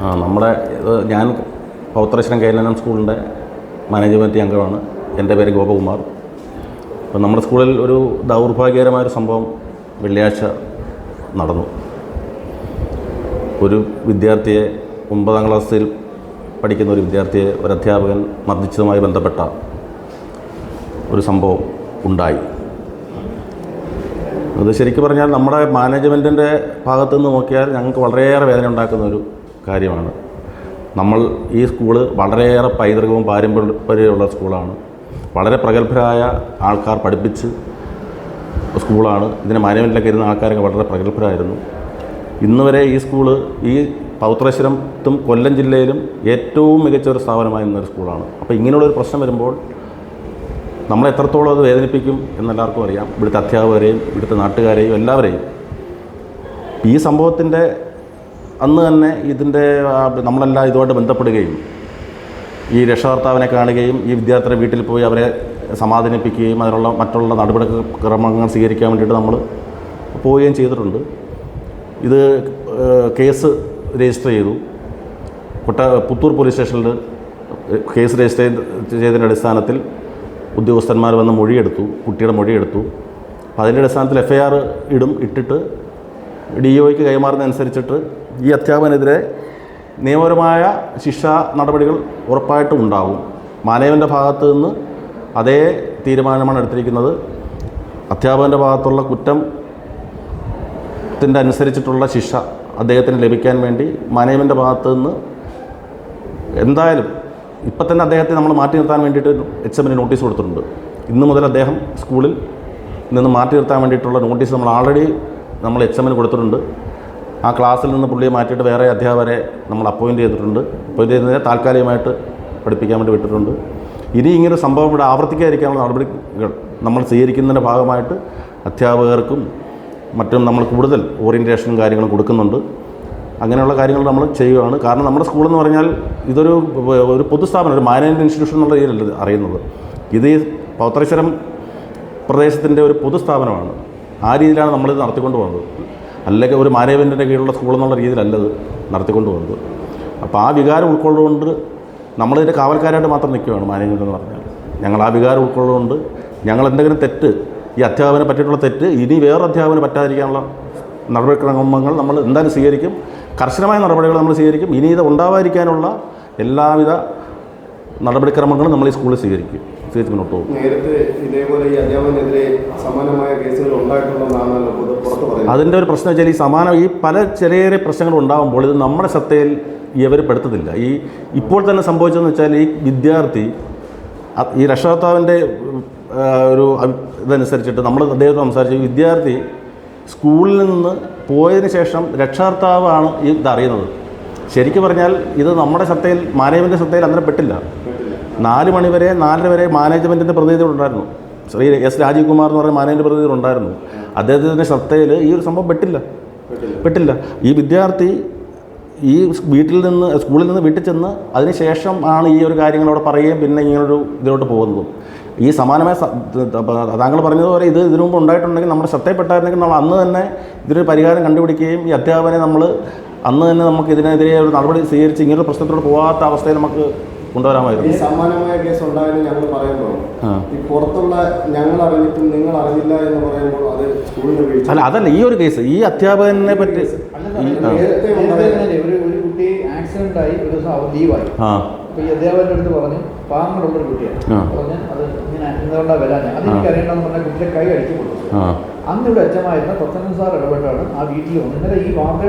ആ നമ്മുടെ ഞാൻ പൗത്രശ്വരം കൈലനം സ്കൂളിന്റെ മാനേജ്മെന്റ് അംഗമാണ്. എന്റെ പേര് ഗോപകുമാർ. അപ്പം നമ്മുടെ സ്കൂളിൽ ഒരു ദൗർഭാഗ്യകരമായൊരു സംഭവം വെള്ളിയാഴ്ച നടന്നു. ഒരു വിദ്യാർത്ഥിയെ ഒമ്പതാം ക്ലാസ്സിൽ പഠിക്കുന്ന ഒരു വിദ്യാർത്ഥിയെ ഒരു അധ്യാപകൻ മർദ്ദിച്ചതുമായി ബന്ധപ്പെട്ട ഒരു സംഭവം ഉണ്ടായി. അത് ശരിക്കും പറഞ്ഞാൽ നമ്മുടെ മാനേജ്മെന്റിന്റെ ഭാഗത്തു നിന്ന് നോക്കിയാൽ ഞങ്ങൾക്ക് വളരെയേറെ വേദന ഉണ്ടാക്കുന്ന ഒരു കാര്യമാണ്. നമ്മൾ ഈ സ്കൂൾ വളരെയേറെ പൈതൃകവും പാരമ്പര്യമുള്ള സ്കൂളാണ്. വളരെ പ്രഗത്ഭരായ ആൾക്കാർ പഠിപ്പിച്ച് സ്കൂളാണ്. ഇതിന് മാനേജ്മെന്റിലൊക്കെ ഇരുന്ന ആൾക്കാരൊക്കെ വളരെ പ്രഗത്ഭരായിരുന്നു. ഇന്നുവരെ ഈ സ്കൂൾ ഈ പൗത്രശ്വരത്തും കൊല്ലം ജില്ലയിലും ഏറ്റവും മികച്ച ഒരു സ്ഥാപനമായി നിന്നൊരു സ്കൂളാണ്. അപ്പോൾ ഇങ്ങനെയുള്ളൊരു പ്രശ്നം വരുമ്പോൾ നമ്മളെ എത്രത്തോളം അത് വേദനിപ്പിക്കും എന്നെല്ലാവർക്കും അറിയാം. ഇവിടുത്തെ അധ്യാപകരെയും ഇവിടുത്തെ നാട്ടുകാരെയും എല്ലാവരെയും. ഈ സംഭവത്തിന്റെ അന്ന് തന്നെ ഇതിന്റെ നമ്മളെല്ലാം ഇതുമായിട്ട് ബന്ധപ്പെടുകയും ഈ രക്ഷകർത്താവിനെ കാണുകയും ഈ വിദ്യാർത്ഥിയുടെ വീട്ടിൽ പോയി അവരെ സമാധാനിപ്പിക്കുകയും അതിനുള്ള മറ്റുള്ള നടപടി ക്രമങ്ങൾ സ്വീകരിക്കാൻ വേണ്ടിയിട്ട് നമ്മൾ പോവുകയും ചെയ്തിട്ടുണ്ട്. ഇത് കേസ് രജിസ്റ്റർ ചെയ്തു. കൊട്ട പുത്തൂർ പോലീസ് സ്റ്റേഷനിൽ കേസ് രജിസ്റ്റർ ചെയ്തതിന്റെ അടിസ്ഥാനത്തിൽ ഉദ്യോഗസ്ഥന്മാർ വന്ന് മൊഴിയെടുത്തു കുട്ടിയുടെ മൊഴിയെടുത്തു. അപ്പോൾ അതിന്റെ അടിസ്ഥാനത്തിൽ എഫ് ഐ ആർ ഇടും ഇട്ടിട്ട് ഡി ഒയ്ക്ക് കൈമാറുന്നതനുസരിച്ചിട്ട് ഈ അധ്യാപകനെതിരെ നിയമപരമായ ശിക്ഷാ നടപടികൾ ഉറപ്പായിട്ടും ഉണ്ടാകും മാനേവന്റെ ഭാഗത്തു നിന്ന് അതേ തീരുമാനമാണ് എടുത്തിരിക്കുന്നത്. അധ്യാപകന്റെ ഭാഗത്തുള്ള കുറ്റം ത്തിന്റെ അനുസരിച്ചിട്ടുള്ള ശിക്ഷ അദ്ദേഹത്തിന് ലഭിക്കാൻ വേണ്ടി മാനേജ്മെന്റ് ഭാഗത്തു നിന്ന് എന്തായാലും ഇപ്പം തന്നെ അദ്ദേഹത്തെ നമ്മൾ മാറ്റി നിർത്താൻ വേണ്ടിയിട്ട് എച്ച് എമ്മിന് നോട്ടീസ് കൊടുത്തിട്ടുണ്ട്. ഇന്ന് മുതൽ അദ്ദേഹം സ്കൂളിൽ നിന്ന് മാറ്റി നിർത്താൻ വേണ്ടിയിട്ടുള്ള നോട്ടീസ് നമ്മൾ ആൾറെഡി നമ്മൾ എച്ച് എമ്മിന് കൊടുത്തിട്ടുണ്ട്. ആ ക്ലാസ്സിൽ നിന്ന് പുള്ളിയെ മാറ്റിയിട്ട് വേറെ അധ്യാപകരെ നമ്മൾ അപ്പോയിന്റ് ചെയ്തിട്ടുണ്ട്. അപ്പോയിന്റ് ചെയ്തതിനെ താൽക്കാലികമായിട്ട് പഠിപ്പിക്കാൻ വേണ്ടി വിട്ടിട്ടുണ്ട്. ഇനി ഇങ്ങനെ സംഭവം ഇവിടെ ആവർത്തിക്കാതിരിക്കാനുള്ള നടപടികൾ നമ്മൾ സ്വീകരിക്കുന്നതിന്റെ ഭാഗമായിട്ട് അധ്യാപകർക്കും മറ്റും നമ്മൾ കൂടുതൽ ഓറിയന്റേഷനും കാര്യങ്ങളും കൊടുക്കുന്നുണ്ട്. അങ്ങനെയുള്ള കാര്യങ്ങൾ നമ്മൾ ചെയ്യുകയാണ്. കാരണം നമ്മുടെ സ്കൂളെന്ന് പറഞ്ഞാൽ ഇതൊരു ഒരു പൊതുസ്ഥാപനം ഒരു മാനേജ്മെന്റ് ഇൻസ്റ്റിറ്റ്യൂഷൻ എന്നുള്ള രീതിയിലല്ല അറിയുന്നത്. ഇത് ഈ പൗത്രശ്വരം പ്രദേശത്തിന്റെ ഒരു പൊതുസ്ഥാപനമാണ്. ആ രീതിയിലാണ് നമ്മളിത് നടത്തിക്കൊണ്ട് പോകുന്നത്. അല്ലെങ്കിൽ ഒരു മാനേജ്മെന്റിന്റെ കീഴിലുള്ള സ്കൂൾ എന്നുള്ള രീതിയിലല്ല ഇത് നടത്തിക്കൊണ്ട് പോകുന്നത്. അപ്പോൾ ആ വികാരം ഉൾക്കൊള്ളുകൊണ്ട് നമ്മളിതിന്റെ കാവൽക്കാരായിട്ട് മാത്രം നിൽക്കുകയാണ് മാനേജ്മെന്റ് എന്ന് പറഞ്ഞാൽ. ഞങ്ങൾ ആ വികാരം ഉൾക്കൊള്ളുകൊണ്ട് ഞങ്ങൾ എന്തെങ്കിലും തെറ്റ് ഈ അധ്യാപനം പറ്റിയിട്ടുള്ള തെറ്റ് ഇനി വേറെ അധ്യാപനം പറ്റാതിരിക്കാനുള്ള നടപടിക്രമങ്ങൾ നമ്മൾ എന്തായാലും സ്വീകരിക്കും. കർശനമായ നടപടികൾ നമ്മൾ സ്വീകരിക്കും. ഇനി ഇത് ഉണ്ടാവാതിരിക്കാനുള്ള എല്ലാവിധ നടപടിക്രമങ്ങളും നമ്മൾ ഈ സ്കൂളിൽ സ്വീകരിക്കും. സ്വീകരിച്ച് മുന്നോട്ട് പോകും. നേരത്തെ ഇതേപോലെ ഈ അധ്യാപകനെതിരെ സമാനമായ കേസുകൾ ഉണ്ടായിട്ടുള്ളതാണല്ലോ പൊതു- പുറത്ത് പറയുന്നത്. അതിന്റെ ഒരു പ്രശ്നം വെച്ചാൽ ഈ സമാനം ഈ പല ചെറിയ ചെറിയ പ്രശ്നങ്ങൾ ഉണ്ടാകുമ്പോൾ ഇത് നമ്മുടെ ശ്രദ്ധയിൽ ഇവർ പെടുത്തത്തില്ല ഈ ഇപ്പോൾ തന്നെ സംഭവിച്ചതെന്ന് വെച്ചാൽ ഈ വിദ്യാർത്ഥി ഈ രക്ഷകർത്താവിന്റെ ഒരു ഇതനുസരിച്ചിട്ട് നമ്മൾ അദ്ദേഹത്തോട് സംസാരിച്ച വിദ്യാർത്ഥി സ്കൂളിൽ നിന്ന് പോയതിന് ശേഷം രക്ഷകർത്താവാണ് ഇതറിയുന്നത് ശരിക്കും പറഞ്ഞാൽ ഇത് നമ്മുടെ ശ്രദ്ധയിൽ മാനേജ്മെന്റ് ശ്രദ്ധയിൽ അന്നേരം പെട്ടില്ല. നാല് മണിവരെ നാലര വരെ മാനേജ്മെന്റിന്റെ പ്രതിനിധികൾ ഉണ്ടായിരുന്നു. ശ്രീ എസ് രാജീവ് കുമാർ എന്ന് പറയുന്ന മാനേജ്മെന്റ് പ്രതിനിധികൾ ഉണ്ടായിരുന്നു. അദ്ദേഹത്തിന്റെ ശ്രദ്ധയിൽ ഈ ഒരു സംഭവം പെട്ടില്ല. പെട്ടില്ല. ഈ വിദ്യാർത്ഥി ഈ വീട്ടിൽ നിന്ന് സ്കൂളിൽ നിന്ന് വീട്ടിൽ ചെന്ന് അതിനുശേഷം ആണ് ഈ ഒരു കാര്യങ്ങൾ അവിടെ പറയുകയും പിന്നെ ഇങ്ങനൊരു ഇതിലോട്ട് പോകുന്നതും. ഈ സമാനമായ താങ്കൾ പറഞ്ഞതുപോലെ ഇത് ഇതിനു മുമ്പ് ഉണ്ടായിട്ടുണ്ടെങ്കിൽ നമ്മുടെ ശ്രദ്ധയിൽപ്പെട്ടായിരുന്നെങ്കിൽ നമ്മൾ അന്ന് തന്നെ ഇതിനൊരു പരിഹാരം കണ്ടുപിടിക്കുകയും ഈ അധ്യാപനെ നമ്മൾ അന്ന് തന്നെ നമുക്ക് ഇതിനെതിരെ ഒരു നടപടി സ്വീകരിച്ച് ഇങ്ങനൊരു പ്രശ്നത്തോട് പോകാത്ത അവസ്ഥയിൽ നമുക്ക് ഈ കൊണ്ടുവരാമായിരുന്നു സമാനമായ കേസ് ഉണ്ടായാലും ഞങ്ങൾ പറയുമ്പോൾ ഈ പുറത്തുള്ള ഞങ്ങൾ അറിഞ്ഞിട്ടും നിങ്ങൾ അറിഞ്ഞില്ല എന്ന് പറയുമ്പോൾ അത് സ്കൂളിന്റെ വീഴ്ച. അല്ല അതല്ല ഈ ഒരു കേസ് ഈ അധ്യാപകനെ പറ്റി ഈ-. നേരത്തെ ഒരു കുട്ടി ആക്സിഡന്റ് ആയി ഒരു ദിവസം ലീവായി അപ്പൊ ഈ അധ്യാപകന്റെ അടുത്ത് പറഞ്ഞു പാങ്ങുള്ള ഒരു കുട്ടിയാണ് അപ്പോൾ ഞാൻ അത് ഇങ്ങനെ എന്തുകൊണ്ടാണ് വരാഞ്ഞത് അത് എനിക്ക് അറിയണമെന്ന് പറഞ്ഞ കുട്ടിയെ കൈ അടിച്ചു കൊടുത്തു അന്ന് ഇവിടെ അച്ഛമായിരുന്ന പ്രസന്നൻ സാർ ഇടപെട്ടാണ് ആ വീട്ടിൽ ഇന്നലെ ഈ പറഞ്ഞു.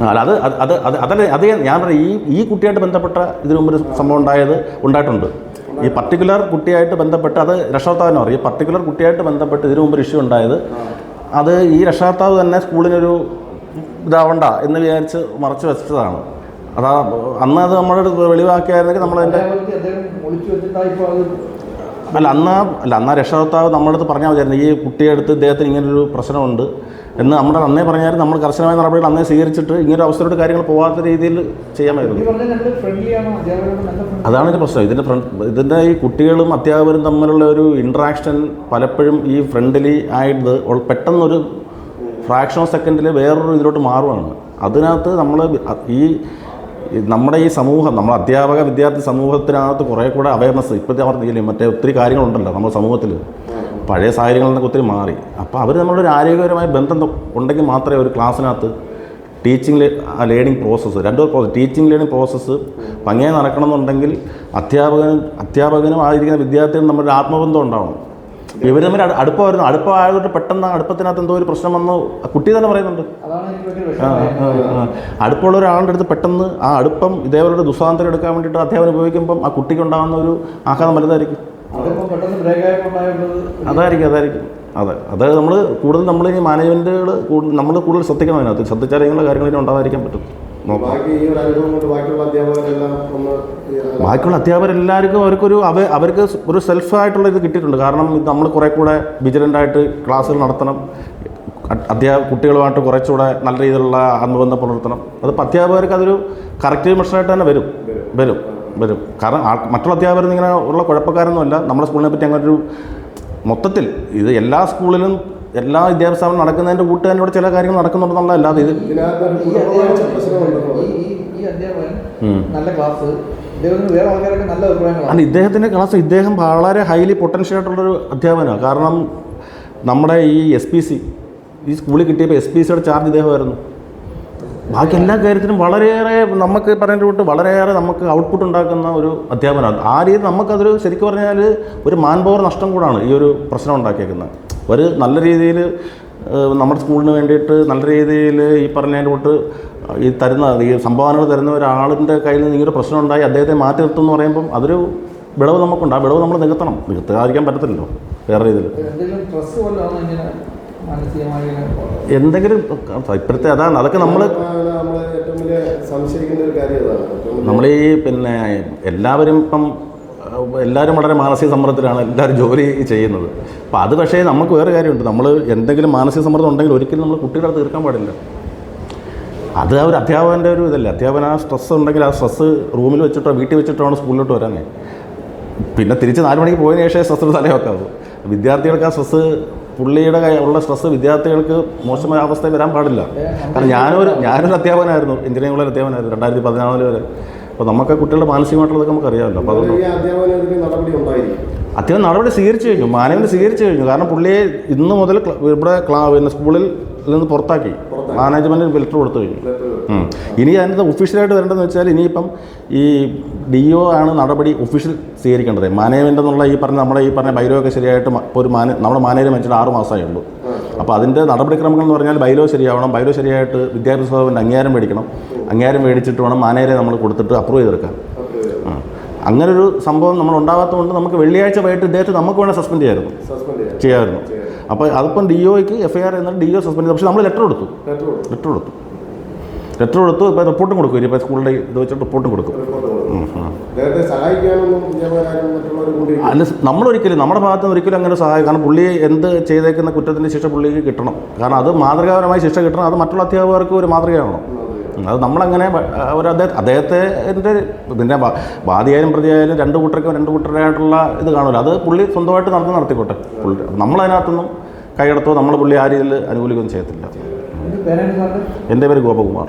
ആ, അല്ല അത് അത് അത് അത് അതല്ല അത് ഞാൻ പറയാം ഈ ഈ കുട്ടിയായിട്ട് ബന്ധപ്പെട്ട ഇതിനു മുമ്പ് ഒരു സംഭവം ഉണ്ടായത് ഉണ്ടായിട്ടുണ്ട്. ഈ പർട്ടിക്കുലർ കുട്ടിയായിട്ട് ബന്ധപ്പെട്ട് അത് രക്ഷകർത്താവിനെ പറയും. ഈ പർട്ടിക്കുലർ കുട്ടിയായിട്ട് ബന്ധപ്പെട്ട് ഇതിനു മുമ്പ് ഒരു ഇഷ്യൂ ഉണ്ടായത് അത് ഈ രക്ഷകർത്താവ് തന്നെ സ്കൂളിനൊരു ഇതാവണ്ട എന്ന് വിചാരിച്ച് മറച്ചു വെച്ചതാണ് അതാ അന്ന് അത് നമ്മുടെ വെളിവാക്കിയായിരുന്നെങ്കിൽ നമ്മളതിന്റെ അല്ല അന്ന് അല്ല അന്ന് രക്ഷാകർത്താവ് നമ്മുടെ അടുത്ത് പറഞ്ഞാൽ മതിയായിരുന്നു. ഈ കുട്ടിയെ അടുത്ത് ഇദ്ദേഹത്തിന് ഇങ്ങനൊരു പ്രശ്നമുണ്ട്. എന്ന് നമ്മുടെ അന്നേ പറഞ്ഞാൽ നമ്മൾ കർശനമായ നടപടികൾ അന്നേ സ്വീകരിച്ചിട്ട് ഇങ്ങനൊരു അവസരത്തോട് കാര്യങ്ങൾ പോകാത്ത രീതിയിൽ ചെയ്യാമായിരുന്നു. അതാണ് ഇതിന്റെ പ്രശ്നം. ഇതിന്റെ ഇതിന്റെ ഈ കുട്ടികളും അധ്യാപകരും തമ്മിലുള്ള ഒരു ഇൻട്രാക്ഷൻ പലപ്പോഴും ഈ ഫ്രണ്ട്ലി ആയിട്ട് പെട്ടെന്നൊരു ഫ്രാക്ഷൻ ഓഫ് സെക്കൻഡിൽ വേറൊരു ഇതിലോട്ട് മാറുവാണ്. അതിനകത്ത് നമ്മൾ ഈ നമ്മുടെ ഈ സമൂഹം നമ്മൾ അധ്യാപക വിദ്യാർത്ഥി സമൂഹത്തിനകത്ത് കുറേ കൂടെ അവയർനെസ് ഇപ്പോഴത്തെ അവർ മറ്റേ ഒത്തിരി കാര്യങ്ങളുണ്ടല്ലോ നമ്മുടെ സമൂഹത്തിൽ പഴയ സാഹചര്യങ്ങളിൽ നിന്നൊക്കെ ഒത്തിരി മാറി. അപ്പോൾ അവർ നമ്മളൊരു ആരോഗ്യപരമായ ബന്ധം ഉണ്ടെങ്കിൽ മാത്രമേ ഒരു ക്ലാസ്സിനകത്ത് ടീച്ചിങ് ലേണിംഗ് പ്രോസസ്സ് രണ്ടോ പ്രോസസ് ടീച്ചിങ് ലേണിംഗ് പ്രോസസ്സ് ഭംഗിയായി നടക്കണമെന്നുണ്ടെങ്കിൽ അധ്യാപകനും അധ്യാപകനും ആയിരിക്കുന്ന വിദ്യാർത്ഥികളും നമ്മളൊരു ആത്മബന്ധം ഉണ്ടാവണം. ഇവർ തമ്മിൽ അടു- അടുപ്പമായിരുന്നു അടുപ്പമായതുകൊണ്ട് പെട്ടെന്ന് ആ അടുപ്പത്തിനകത്ത് എന്തോ ഒരു പ്രശ്നം വന്നു കുട്ടി തന്നെ പറയുന്നുണ്ട്. അടുപ്പമുള്ള ഒരാളുടെ അടുത്ത് പെട്ടെന്ന് ആ അടുപ്പം ഇതേപോലെ ദുസ്വാതന്ത്ര്യം എടുക്കാൻ വേണ്ടിയിട്ട് അധ്യാപനം ഉപയോഗിക്കുമ്പം ആ കുട്ടിക്ക് ഉണ്ടാകുന്ന ഒരു ആഘാതം വലുതായിരിക്കും. അതായിരിക്കും അതായിരിക്കും. അതെ. അതായത് നമ്മൾ കൂടുതൽ നമ്മൾ ഈ മാനേജ്മെന്റുകൾ കൂടുതൽ നമ്മൾ കൂടുതൽ ശ്രദ്ധിക്കണം അതിനകത്ത്. ശ്രദ്ധിച്ചാൽ ഇങ്ങനെയുള്ള കാര്യങ്ങൾ ഉണ്ടാകാതിരിക്കാൻ പറ്റും. ബാക്കി ഈ ഒരു അനുഭവം കൊണ്ട് ബാക്കിയുള്ള അധ്യാപകരെല്ലാം ഒന്ന് ബാക്കിയുള്ള അധ്യാപകരെല്ലാവർക്കും അവർക്കൊരു അവ അവർക്ക് ഒരു സെൽഫായിട്ടുള്ള ഇത് കിട്ടിയിട്ടുണ്ട്. കാരണം ഇത് നമ്മൾ കുറേ കൂടെ വിജിലന്റായിട്ട് ക്ലാസ്സുകൾ നടത്തണം. അധ്യാപക കുട്ടികളുമായിട്ട് കുറച്ചുകൂടെ നല്ല രീതിയിലുള്ള ആത്മബന്ധം പുലർത്തണം. അതിപ്പോൾ അധ്യാപകർക്ക് അതൊരു കറക്റ്റ് മെഷറായിട്ട് തന്നെ വരും. വരും. വരും. കാരണം മറ്റുള്ള അധ്യാപകർ ഇങ്ങനെ ഉള്ള കുഴപ്പക്കാരൊന്നുമല്ല. നമ്മുടെ സ്കൂളിനെ പറ്റി അങ്ങനെ ഒരു മൊത്തത്തിൽ ഇത് എല്ലാ സ്കൂളിലും എല്ലാ വിദ്യാഭ്യാസ സ്ഥാപനം നടക്കുന്നതിന്റെ ചില കാര്യങ്ങൾ നടക്കുന്നുണ്ടെന്നുള്ള അല്ലാതെ ഇത്. നല്ല ക്ലാസ് ഇദ്ദേഹത്തിന് വേറെ ആൾക്കാരൊക്കെ നല്ല അല്ല ഇദ്ദേഹത്തിന്റെ ക്ലാസ് ഇദ്ദേഹം വളരെ ഹൈലി പൊട്ടൻഷ്യൽ ആയിട്ടുള്ളൊരു അധ്യാപനമാണ് കാരണം നമ്മുടെ ഈ എസ് പി സി ഈ സ്കൂളിൽ കിട്ടിയപ്പോൾ എസ് പി സിയുടെ ചാർജ് ഇദ്ദേഹമായിരുന്നു. ബാക്കി എല്ലാ കാര്യത്തിനും വളരെയേറെ നമുക്ക് പറയുന്ന കൂട്ട് വളരെയേറെ നമുക്ക് ഔട്ട്പുട്ട് ഉണ്ടാക്കുന്ന ഒരു അധ്യാപനമാണ് ആ രീതി നമുക്കതൊരു ശരിക്കും പറഞ്ഞാൽ ഒരു മാൻ പവർ നഷ്ടം കൂടാണ് ഈ ഒരു പ്രശ്നം ഉണ്ടാക്കിയേക്കുന്നത്. ഒരു നല്ല രീതിയിൽ നമ്മുടെ സ്കൂളിന് വേണ്ടിയിട്ട് നല്ല രീതിയിൽ ഈ പറഞ്ഞതിന്റെ കൂട്ട് ഈ തരുന്ന ഈ സംഭാവനകൾ തരുന്ന ഒരാളിന്റെ കയ്യിൽ നിന്ന് ഇങ്ങനെ പ്രശ്നം ഉണ്ടായി അദ്ദേഹത്തെ മാറ്റി നിർത്തും എന്ന് പറയുമ്പം അതൊരു വിളവ് നമുക്കുണ്ട്. ആ വിളവ് നമ്മൾ നികത്തണം. നികത്താതിരിക്കാൻ പറ്റത്തില്ലല്ലോ വേറെ രീതിയിൽ. എന്തെങ്കിലും ഇപ്പോഴത്തെ അതാണ്. അതൊക്കെ നമ്മൾ നമ്മൾ ഈ പിന്നെ എല്ലാവരും ഇപ്പം എല്ലാവരും വളരെ മാനസിക സമ്മർദ്ദത്തിലാണ് എല്ലാവരും ജോലി ചെയ്യുന്നത്. അപ്പോൾ അത് പക്ഷേ നമുക്ക് വേറെ കാര്യമുണ്ട്. നമ്മൾ എന്തെങ്കിലും മാനസിക സമ്മർദ്ദം ഉണ്ടെങ്കിൽ ഒരിക്കലും നമ്മൾ കുട്ടികളെ തീർക്കാൻ പാടില്ല. അത് ആ ഒരു അധ്യാപകന്റെ ഒരു ഇതല്ലേ. അധ്യാപകൻ ആ സ്ട്രെസ് ഉണ്ടെങ്കിൽ ആ സ്ട്രെസ് റൂമിൽ വെച്ചിട്ടോ വീട്ടിൽ വെച്ചിട്ടോ ആണ് സ്കൂളിലോട്ട് വരാനേ? പിന്നെ തിരിച്ച് നാല് മണിക്ക് പോയതിന് ശേഷം സ്ട്രെസ് തലവെക്കാവൂ വിദ്യാർത്ഥികൾക്ക് ആ സ്ട്രെസ് പുള്ളിയുടെ ഉള്ള സ്ട്രെസ് വിദ്യാർത്ഥികൾക്ക് മോശമായ അവസ്ഥയിൽ വരാൻ പാടില്ല. കാരണം ഞാനൊരു ഞാനൊരു അധ്യാപകനായിരുന്നു. എഞ്ചിനീയറിംഗ് ഉള്ള അധ്യാപകനായിരുന്നു. രണ്ടായിരത്തി പതിനാല് വരെ. അപ്പോൾ നമുക്ക് കുട്ടികളുടെ മാനസികമായിട്ടുള്ളതൊക്കെ നമുക്കറിയാമല്ലോ. അപ്പോൾ അതുകൊണ്ട് അത്യാവശ്യം നടപടി സ്വീകരിച്ചു കഴിഞ്ഞു. മാനവന് സ്വീകരിച്ചു കഴിഞ്ഞു. കാരണം പുള്ളിയെ ഇന്ന് മുതൽ ഇവിടെ ക്ലാ പിന്നെ സ്കൂളിൽ നിന്ന് പുറത്താക്കി. മാനേജ്മെന്റിന് ലെറ്റർ കൊടുത്തു കഴിഞ്ഞു. ഇനി അതിന്റെ ഒഫീഷ്യലായിട്ട് വരേണ്ടതെന്ന് വെച്ചാൽ ഇനിയിപ്പം ഈ ഡി ഒ ആണ് നടപടി ഒഫീഷ്യൽ സ്വീകരിക്കേണ്ടത്. മാനേജ്മെന്റ് എന്നുള്ള ഈ പറഞ്ഞ നമ്മുടെ ഈ പറഞ്ഞ ബൈരോ ഒക്കെ ശരിയായിട്ട് ഒരു മാനേ നമ്മുടെ മാനേജർ വെച്ചിട്ട് ആറ് മാസമേ ഉള്ളൂ. അപ്പോൾ അതിന്റെ നടപടിക്രമങ്ങൾ എന്ന് പറഞ്ഞാൽ ബൈലോ ശരിയാവണം. ബൈലോ ശരിയായിട്ട് വിദ്യാഭ്യാസ വകുപ്പിന്റെ അംഗീകാരം മേടിക്കണം. അംഗീകാരം മേടിച്ചിട്ട് വേണം മാനേജരെ നമ്മൾ കൊടുത്തിട്ട് അപ്രൂവ് ചെയ്തെടുക്കാൻ. അങ്ങനൊരു സംഭവം നമ്മൾ ഉണ്ടാകാത്തതുകൊണ്ട് നമുക്ക് വെള്ളിയാഴ്ച വൈകിട്ട് ഇദ്ദേഹത്തെ നമുക്ക് വേണേൽ സസ്പെൻഡ് ചെയ്യായിരുന്നു സസ്പെൻഡ് ചെയ്യാം. ചെയ്യാമായിരുന്നു. അപ്പോൾ അതിപ്പം ഡി ഒക്ക് എഫ് ഐ ആർ എന്നിട്ട് ഡി ഒ സസ്പെൻഡ് ചെയ്തു. പക്ഷേ നമ്മൾ ലെറ്റർ കൊടുത്തു. ലെറ്റർ കൊടുത്തു. ലെറ്റർ കൊടുത്തു ഇപ്പോൾ റിപ്പോർട്ടും കൊടുക്കും. ഇനിയിപ്പോൾ സ്കൂളിന്റെ ഇത് വെച്ചിട്ട് റിപ്പോർട്ടും കൊടുക്കും. അല്ല നമ്മളൊരിക്കലും നമ്മുടെ ഭാഗത്ത് നിന്ന് ഒരിക്കലും അങ്ങനെ സഹായം കാരണം പുള്ളി എന്ത് ചെയ്തേക്കുന്ന കുറ്റത്തിന്റെ ശിക്ഷ പുള്ളിക്ക് കിട്ടണം. കാരണം അത് മാതൃകാപരമായ ശിക്ഷ കിട്ടണം അത് മറ്റുള്ള അധ്യാപകർക്ക് ഒരു മാതൃകയാണോ അത് നമ്മളങ്ങനെ ഒരു അദ്ദേഹം അദ്ദേഹത്തെ എന്റെ പിന്നെ വാദിയായാലും പ്രതിയായാലും രണ്ട് കൂട്ടർക്കും രണ്ട് കൂട്ടരായിട്ടുള്ള ഇത് കാണുമല്ലോ. അത് പുള്ളി സ്വന്തമായിട്ട് നടന്ന് നടത്തിക്കോട്ടെ. പുള്ളി നമ്മളതിനകത്തൊന്നും കൈയടത്തോ നമ്മൾ പുള്ളി ആ രീതിയിൽ അനുകൂലിക്കുകയൊന്നും ചെയ്യത്തില്ല. എന്റെ പേര് ഗോപകുമാർ.